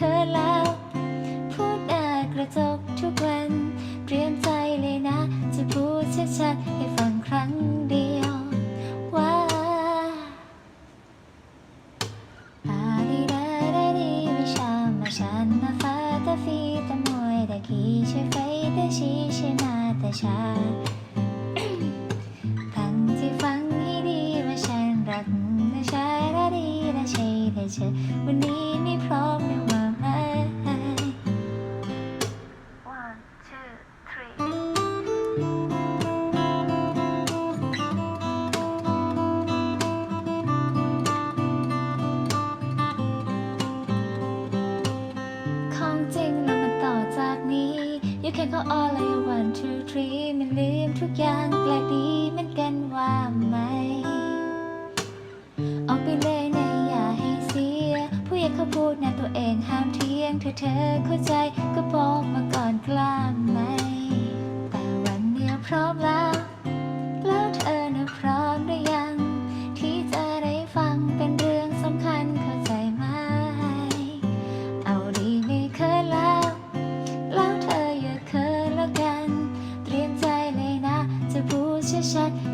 เลยไม่เคยแล้ว พูดหน้ากระจกทุกวัน เตรียมใจเลยนะ จะพูดชัดๆให้ฟังครั้งเดียว ว่าอาดีดาดาดีวิชามาฉันมาฟาตาฟีตะมวยตะกีช่วยไฟตะชีช่วยนาตะชาทั้งที่ฟังให้ดีว่าฉันรักน all I one two three มันลืมทุกอย่างแปลกดีเหมือนกันว่าไหม ออกไปเลยนะอย่าให้เสีย ผู้ใหญ่เขาพูดนะตัวเองห้ามเที่ยงเธอเธอเข้าใจก็บอกมาก่อนกล้าไหม แต่วันเนี้ยพร้อมแล้ว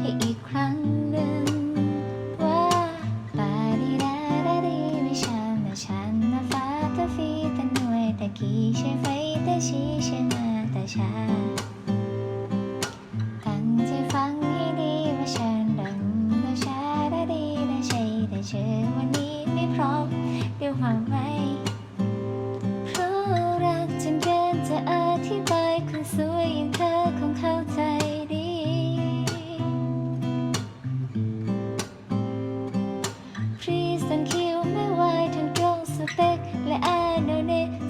ให้อีกครั้ง てねえのに